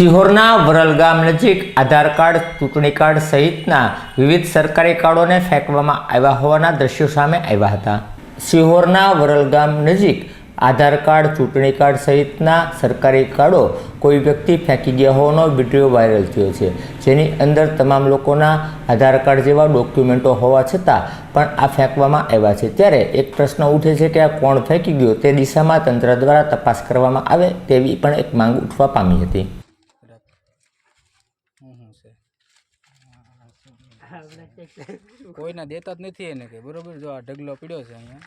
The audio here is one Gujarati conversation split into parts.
સિહોરના વરલ ગામ નજીક આધાર કાર્ડ, ચૂંટણી કાર્ડ સહિતના વિવિધ સરકારી કાર્ડોને ફેંકવામાં આવ્યા હોવાના દ્રશ્યો સામે આવ્યા હતા. સિહોરના વરલ ગામ નજીક આધાર કાર્ડ, ચૂંટણી કાર્ડ સહિતના સરકારી કાર્ડો કોઈ વ્યક્તિ ફેંકી ગયા હોવાનો વીડિયો વાયરલ થયો છે. જેની અંદર તમામ લોકોના આધાર કાર્ડ જેવા ડોક્યુમેન્ટો હોવા છતાં પણ આ ફેંકવામાં આવ્યા છે. ત્યારે એક પ્રશ્ન ઉઠે છે કે આ કોણ ફેંકી ગયો તે દિશામાં તંત્ર દ્વારા તપાસ કરવામાં આવે તેવી પણ એક માંગ ઉઠવા પામી હતી હું શું છે કોઈના દેતા જ નથી એને કે બરોબર? જો આ ઢગલો પીડ્યો છે અહીંયા.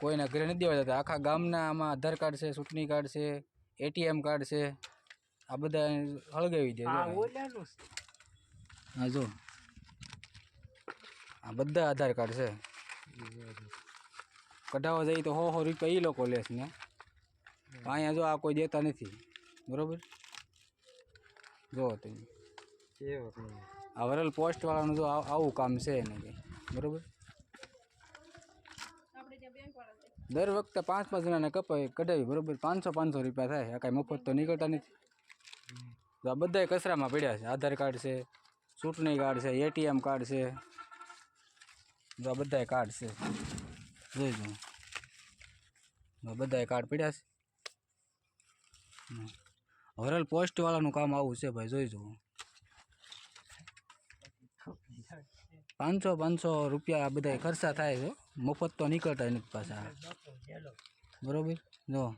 કોઈના ઘરે નથી દેવા જતા આખા ગામના આમાં આધાર કાર્ડ છે ચૂંટણી કાર્ડ છે એટીએમ કાર્ડ છે આ બધા હળગાવી દે હા જો. આ બધા આધાર કાર્ડ છે. કઢાવવા જઈએ તો હો હો રૂપિયા એ લોકો લેશ ને. અહીંયા જો આ કોઈ દેતા નથી. બરોબર? જો તમે આ વરલ પોસ્ટ વાળાનું જો આવ- આવું કામ છે એને કંઈ બરોબર દર વખતે પાંચ પાંચ જણાને કપાય કઢાવી બરોબર પાંચસો પાંચસો રૂપિયા થાય આ કાંઈ મફત તો નીકળતા નથી તો આ બધાય કચરામાં પડ્યા છે આધાર કાર્ડ છે ચૂંટણી કાર્ડ છે એટીએમ કાર્ડ છે જો આ બધાય કાર્ડ છે જોઈ જો આ બધાય કાર્ડ પડ્યા છે હમ. વરલ પોસ્ટ વાળાનું કામ આવું છે ભાઈ જોઈ જુઓ પાંચસો પાંચસો રૂપિયા બધા ખર્ચા થાય છે. મફત તો નીકળતા નથી પાછા. બરોબર? જો.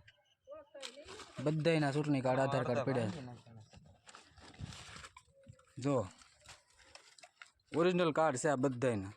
બધાયના ચૂંટણી કાર્ડ આધાર કાર્ડ પડ્યા જો. ઓરિજિનલ કાર્ડ છે આ બધાયના.